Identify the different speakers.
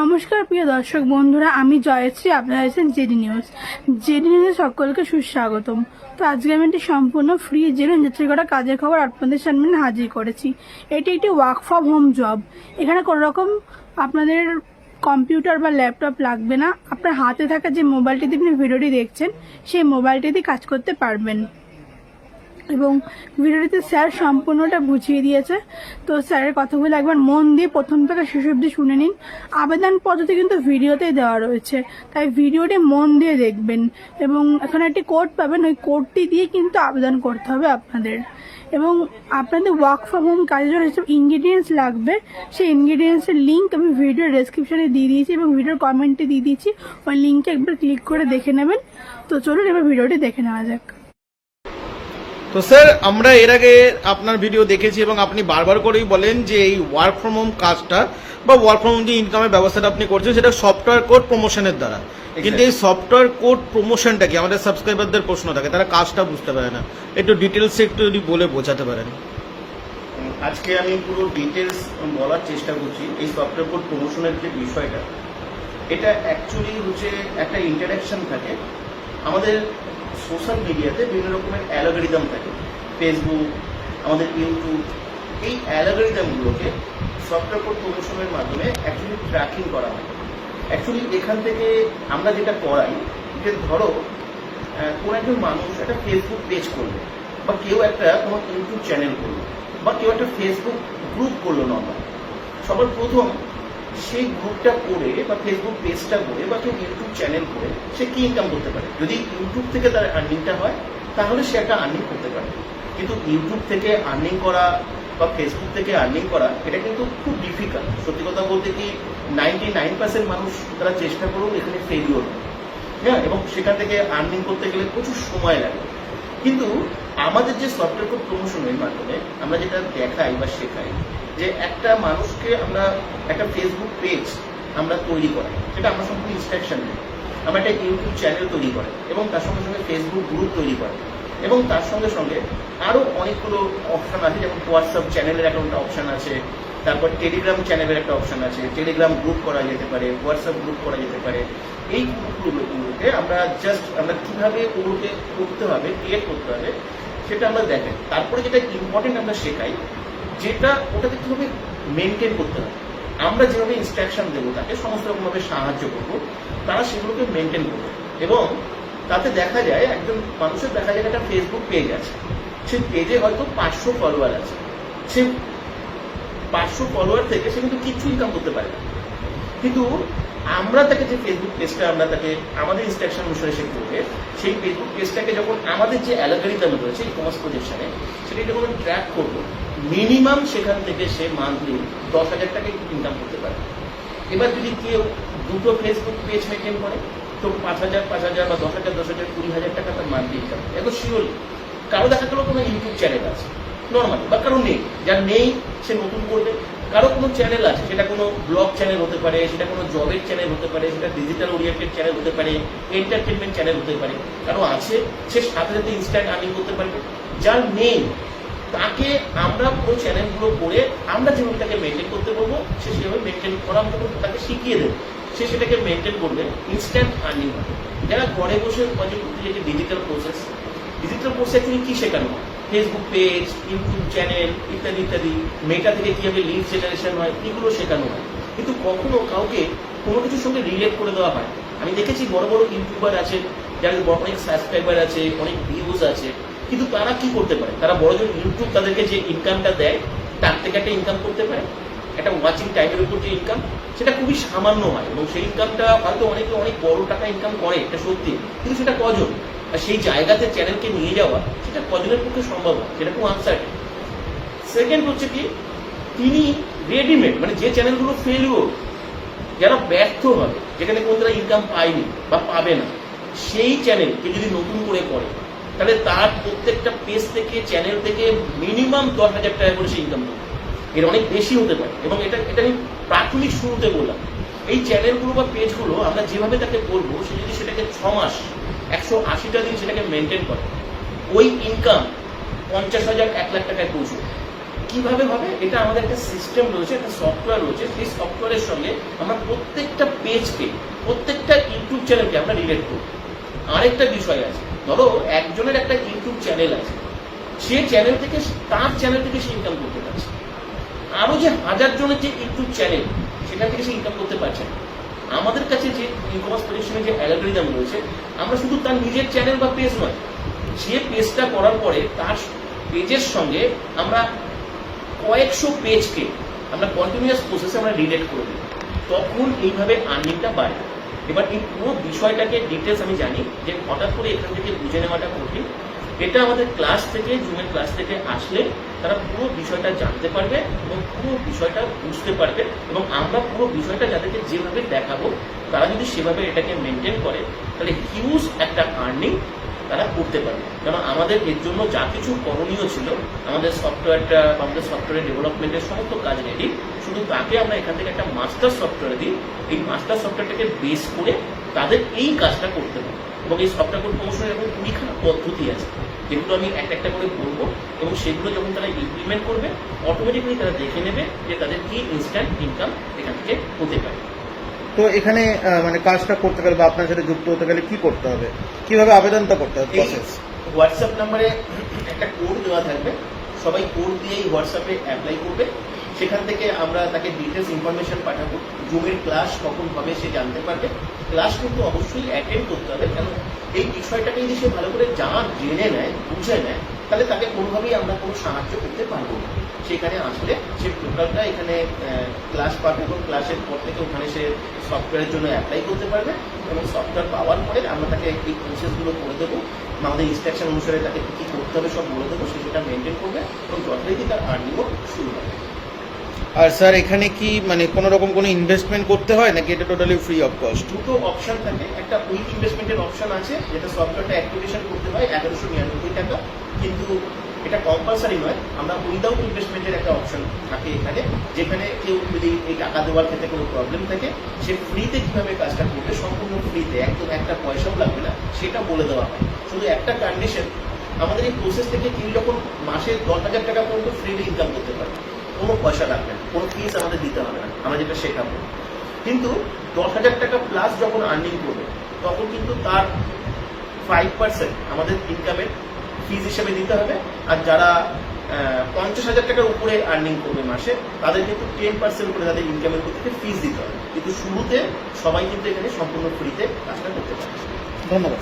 Speaker 1: নমস্কার, প্রিয় দর্শক বন্ধুরা, আমি জয়শ্রী, আপনারা আছেন জেডি নিউজ। জেডি নিউজে সকলকে সুস্বাগতম। তো আজকে আমি একটি সম্পূর্ণ ফ্রি জেরো যাত্রী করা কাজের খবর আপনাদের সামনে হাজির করেছি। এটি একটি ওয়ার্ক ফ্রম হোম জব এখানে কোনো রকম আপনাদের কম্পিউটার বা ল্যাপটপ লাগবে না। আপনার হাতে থাকা যে মোবাইলটিতে আপনি ভিডিওটি দেখছেন, সেই মোবাইলটিতে কাজ করতে পারবেন। এবং ভিডিওটিতে স্যার সম্পূর্ণটা বুঝিয়ে দিয়েছে। তো স্যারের কথাগুলো একবার মন দিয়ে প্রথম থেকে শেষ অব্দি শুনে নিন। আবেদন পদ্ধতি কিন্তু ভিডিওতেই দেওয়া রয়েছে। তাই ভিডিওটি মন দিয়ে দেখবেন এবং এখানে একটি কোড পাবেন। ওই কোডটি দিয়ে কিন্তু আবেদন করতে হবে আপনাদের। এবং আপনাদের ওয়ার্ক ফ্রম হোম কাজের জন্য যেসব ইনগ্রিডিয়েন্টস লাগবে, সেই ইনগ্রিডিয়েন্টসের লিঙ্ক আমি ভিডিও ডেসক্রিপশনে দিয়ে দিয়েছি এবং ভিডিওর কমেন্টে দিয়ে দিয়েছি। ওই লিঙ্কে একবার ক্লিক করে দেখে নেবেন। তো চলুন এবার ভিডিওটি দেখে নেওয়া যাক।
Speaker 2: তো স্যার আমরা এর আগে আপনার ভিডিও দেখেছি এবং আপনি বারবার করেই বলেন যে এই ওয়ার্ক ফ্রম হোম কাজটা বা ওয়ার্ক ফ্রম হোম যে ইনকামের ব্যবস্থাটা আপনি করছেন সেটা সফটওয়্যার কোড প্রমোশনের দ্বারা। কিন্তু এই সফটওয়্যার কোড প্রমোশনটা কি? আমাদের সাবস্ক্রাইবারদের প্রশ্ন থাকে তারা কাজটা বুঝতে পারে না। একটু ডিটেলস একটু যদি বলে বোঝাতে পারেন।
Speaker 3: আজকে আমি পুরো ডিটেলস বলার চেষ্টা করছি এই সফটওয়্যার কোড প্রমোশনের যে বিষয়টা এটা অ্যাকচুয়ালি হচ্ছে একটা ইন্টারাকশন থাকে। আমাদের সোশ্যাল মিডিয়াতে বিভিন্ন রকমের অ্যালগোরিদম থাকে। ফেসবুক আমাদের ইউটিউব এই অ্যালগোরিদমগুলোকে সফটওয়্যার কোড প্রমোশনের মাধ্যমে অ্যাকচুয়ালি ট্র্যাকিং করা হয়। অ্যাকচুয়ালি এখান থেকে আমরা যেটা করাই, যে ধরো কোনো একজন মানুষ একটা ফেসবুক পেজ করল, বা কেউ একটা কোনো ইউটিউব চ্যানেল করল, বা কেউ একটা ফেসবুক গ্রুপ করল নর্মাল সবার প্রথম সেই গ্রুপটা করে বা ফেসবুক পেজটা করে বা কেউ ইউটিউব চ্যানেল করে, সে কি ইনকাম করতে পারে? যদি ইউটিউব থেকে তার আর্নিংটা হয়, তাহলে সে একটা আর্নিং করতে পারে। কিন্তু ইউটিউব থেকে আর্নিং করা বা ফেসবুক থেকে আর্নিং করা, এটা কিন্তু খুব ডিফিকাল্ট সত্যি কথা বলতে কি নাইনটি নাইন পার্সেন্ট মানুষ তারা চেষ্টা করুক এখানে ফেলিওর হ্যাঁ? এবং সেখান থেকে আর্নিং করতে গেলে প্রচুর সময় লাগে। কিন্তু আমাদের যে সফটওয়্যার কোড প্রমোশনের মাধ্যমে আমরা যেটা দেখাই বা শেখাই, যে একটা মানুষকে আমরা একটা ফেসবুক পেজ আমরা তৈরি করাই। সেটা আমরা সম্পূর্ণ ইনস্ট্রাকশন দিই আমরা একটা ইউটিউব চ্যানেল তৈরি করে এবং তার সঙ্গে সঙ্গে ফেসবুক গ্রুপ তৈরি করে এবং তার সঙ্গে সঙ্গে আরও অনেকগুলো অপশন আছে, যেমন হোয়াটসঅ্যাপ চ্যানেলের একটা অপশন আছে তারপর টেলিগ্রাম চ্যানেলের একটা অপশন আছে। টেলিগ্রাম গ্রুপ করা যেতে পারে হোয়াটসঅ্যাপ গ্রুপ করা যেতে পারে। এই গ্রুপগুলোকে আমরা জাস্ট আমরা কীভাবে ওগুলোকে করতে হবে ক্রিয়েট করতে হবে, সেটা আমরা দেখাই তারপরে যেটা ইম্পর্টেন্ট আমরা শেখাই, যেটা ওটাকে কীভাবে মেনটেন করতে হবে। আমরা যেভাবে ইনস্ট্রাকশন দেবো, তাকে সমস্ত রকমভাবে সাহায্য করব, তারা সেগুলোকে মেনটেন করবে। এবং তাতে দেখা যায়, একজন মানুষের দেখা যায় একটা ফেসবুক পেজ আছে। সেই পেজে হয়তো পাঁচশো ফলোয়ার আছে। সে পাঁচশো ফলোয়ার থেকে সে কিন্তু কিচ্ছু ইনকাম করতে পারে না। কিন্তু আমরা তাকে যে ফেসবুক পেজটা আমরা তাকে আমাদের ইনস্ট্রাকশন অনুসারে সে করবে, সেই ফেসবুক পেজটাকে যখন আমাদের যে অ্যালগারিদম রয়েছে ই কমার্স প্রজেকশনে সেটা যখন ট্র্যাক করব মিনিমাম সেখান থেকে সে মান্থলি দশ হাজার টাকা ইনকাম করতে পারে। এবার যদি কেউ দুটো ফেসবুক পেজ মেনটেন করে, তো পাঁচ হাজার পাঁচ হাজার বা দশ হাজার দশ হাজার, কুড়ি হাজার টাকা তার মান্থলি ইনকাম এত শিওরলি কারও দেখা গেলো কোনো ইউটিউব চ্যানেল আছে। নর্মালি বা কারও নেই। যার নেই, সে নতুন করবে। কারও কোনো চ্যানেল আছে, সেটা কোনো ব্লগ চ্যানেল হতে পারে, সেটা কোনো জবের চ্যানেল হতে পারে, সেটা ডিজিটাল ওরিয়েন্টেড চ্যানেল হতে পারে এন্টারটেনমেন্ট চ্যানেল হতে পারে। কারও আছে, সে সাথে সাথে ইনস্ট্যান্ট আর্নিং করতে পারবে। যার নেই, তাকে আমরা পুরো চ্যানেলগুলো করে আমরা যেভাবে তাকে মেনটেন করতে বলব, সে সেভাবে মেনটেন করা আমরা তাকে শিখিয়ে দেবো। সে সেটাকে মেনটেন করবে ইনস্ট্যান্ট আর্নিং হবে যারা ঘরে বসে digital process digital process actually কি শেখানো? হয় ফেসবুক পেজ ইউটিউব চ্যানেল ইত্যাদি ইত্যাদি মেটা থেকে কীভাবে লিড জেনারেশন হয়, এগুলো শেখানো হয়। কিন্তু কখনো কাউকে কোনো কিছুর সঙ্গে রিলেট করে দেওয়া হয় আমি দেখেছি বড় বড় ইউটিউবার আছে, যাদের অনেক সাবস্ক্রাইবার আছে, অনেক ভিউজ আছে, কিন্তু তারা কি করতে পারে? তারা বড়জন ইউটিউব তাদেরকে যে ইনকামটা দেয়, তার থেকে একটা ইনকাম করতে পারে? একটা ওয়াচিং টাইমের উপর যে ইনকাম সেটা খুবই সামান্য হয় এবং সেই ইনকামটা হয়তো অনেকে অনেক বড় টাকা ইনকাম করে, এটা সত্যি। কিন্তু সেটা কজন? আর সেই জায়গাতে চ্যানেলকে নিয়ে যাওয়া, সেটা কজনের পক্ষে সম্ভব হয় সেটা খুব আনসার্টেন সেকেন্ড হচ্ছে কি, তিনি রেডিমেড মানে যে চ্যানেলগুলো ফেলিওর যারা ব্যর্থ হবে, যেখানে কোনো তারা ইনকাম পায়নি বা পাবে না, সেই চ্যানেলকে যদি নতুন করে করে, তাহলে তার প্রত্যেকটা পেজ থেকে চ্যানেল থেকে মিনিমাম দশ হাজার টাকা করে সে ইনকাম করবে এর অনেক বেশি হতে পারে। এবং এটা এটা আমি প্রাথমিক শুরুতে বললাম। এই চ্যানেলগুলো বা পেজগুলো আমরা যেভাবে তাকে বলব সে যদি সেটাকে ছ মাস, একশো আশিটা দিন সেটাকে মেনটেন করে, ওই ইনকাম পঞ্চাশ হাজার, এক লাখ টাকায় পৌঁছবে। কীভাবে হবে? এটা আমাদের একটা সিস্টেম রয়েছে, একটা সফটওয়্যার রয়েছে। সেই সফটওয়্যারের সঙ্গে আমরা প্রত্যেকটা পেজকে প্রত্যেকটা ইউটিউব চ্যানেলকে আমরা রিলেট করব। আরেকটা বিষয় আছে, ধরো একজনের একটা ইউটিউব চ্যানেল আছে। সে চ্যানেল থেকে, তার চ্যানেল থেকে সে ইনকাম করতে পারছে। আরও যে হাজার জনের যে ইউটিউব চ্যানেল সেখান থেকে সে ইনকাম করতে পারছে না। আমাদের কাছে যে ইনকমার্স প্রেডিকশনের যে অ্যালগোরিদম রয়েছে, আমরা শুধু তার নিজের চ্যানেল বা পেজ নয়, সে পেজটা করার পরে তার পেজের সঙ্গে আমরা কয়েকশো পেজকে আমরা কন্টিনিউয়াস প্রসেসে আমরা রিলেট করে দিই তখন এইভাবে আর্নিংটা বাড়ে। এবার এই পুরো বিষয়টাকে ডিটেলস আমি জানি যে হঠাৎ করে এখান থেকে বুঝে নেওয়াটা কঠিন। এটা আমাদের ক্লাস থেকে জুমের ক্লাস থেকে আসলে তারা পুরো বিষয়টা জানতে পারবে এবং পুরো বিষয়টা বুঝতে পারবে এবং আমরা পুরো বিষয়টা যাদেরকে যেভাবে দেখাবো, তারা যদি সেভাবে এটাকে মেনটেন করে, তাহলে হিউজ একটা আর্নিং তারা করতে পারবে। কারণ আমাদের এর জন্য যা কিছু করণীয় ছিল, আমাদের সফটওয়্যারটা আমাদের সফটওয়্যার ডেভেলপমেন্টের সমস্ত কাজ রেডি শুধু তাকে আমরা এখান থেকে একটা মাস্টার সফটওয়্যার দিই, এই মাস্টার সফটওয়্যারটাকে বেস করে তাদের এই কাজটা করতে হবে। এবং এই সফটওয়্যার কোড প্রমোশনের এরকম কুড়িখানা পদ্ধতি আছে। যেগুলো আমি একটা একটা করে বলব এবং সেগুলো যখন তারা ইমপ্লিমেন্ট করবে অটোমেটিক্যালি তারা দেখে নেবে যে তাদের কি ইনস্ট্যান্ট ইনকাম এখান থেকে হতে পারে।
Speaker 2: তো এখানে মানে কাজটা করতে গেলে বা আপনার সাথে যুক্ত হতে গেলে কি করতে হবে? কীভাবে আবেদনটা করতে হবে প্রসেস
Speaker 3: হোয়াটসঅ্যাপ নাম্বারে একটা কোড দেওয়া থাকবে। সবাই কোড দিয়েই হোয়াটসঅ্যাপে অ্যাপ্লাই করবে। সেখান থেকে আমরা তাকে ডিটেলস ইনফরমেশন পাঠাবো। জুমের ক্লাস কখন হবে সে জানতে পারবে। ক্লাস কিন্তু অবশ্যই অ্যাটেন্ড করতে হবে, কেন? এই বিষয়টাকে যদি সে ভালো করে জান, জেনে নেয়, বুঝে নেয়, তাহলে তাকে কোনোভাবেই আমরা কোনো সাহায্য করতে পারব না। সেখানে আসলে সে টোটালটা এখানে ক্লাস পাবে এবং ক্লাসের পর থেকে ওখানে সে সফটওয়্যারের জন্য অ্যাপ্লাই করতে পারবে এবং সফটওয়্যার পাওয়ার পরে আমরা তাকে এই প্রসেসগুলো করে দেবো। আমাদের ইনস্ট্রাকশন অনুসারে তাকে কী করতে হবে সব বলে দেবো, সে সেটা মেনটেন করবে এবং যথারীতি তার আর্নিংও শুরু হবে।
Speaker 2: আর স্যার, এখানে কি মানে কোনো রকম কোনো ইনভেস্টমেন্ট করতে হয় নাকি এটা টোটালি ফ্রি অফ কস্ট
Speaker 3: দুটো অপশন থাকে। একটা উইথ ইনভেস্টমেন্টের অপশন আছে, যেটা সফটওয়্যারটা অ্যাক্টিভেশন করতে হয়, এগারোশো নিরানব্বই টাকা। কিন্তু এটা কম্পালসারি নয়, আমরা উইদাউট ইনভেস্টমেন্টের একটা অপশন থাকে এখানে, যেখানে কেউ যদি এই টাকা দেওয়ার ক্ষেত্রে কোনো প্রবলেম থাকে, সে ফ্রিতে কীভাবে কাজটা করবে, সম্পূর্ণ ফ্রিতে একদম একটা পয়সাও লাগবে না, সেটা বলে দেওয়া হয়। শুধু একটা কন্ডিশন আমাদের এই প্রসেস থেকে তিনি যখন মাসে দশ হাজার টাকা পর্যন্ত ফ্রিলি ইনকাম করতে পারবে। কোনো পয়সা লাগবে না। কোনো ফিস আমাদের দিতে হবে না। আমরা যেটা শেখাবো। কিন্তু দশ হাজার টাকা প্লাস যখন আর্নিং করবে, তখন কিন্তু তার ফাইভ পার্সেন্ট আমাদের ইনকামের ফিজ হিসেবে দিতে হবে। আর যারা পঞ্চাশ হাজার টাকার উপরে আর্নিং করবে মাসে, তাদের কিন্তু টেন পার্সেন্ট করে তাদের ইনকামের উপর থেকে ফিজ দিতে হবে। কিন্তু শুরুতে সবাই কিন্তু এখানে সম্পূর্ণ ফ্রিতে কাজটা করতে পারে
Speaker 2: ধন্যবাদ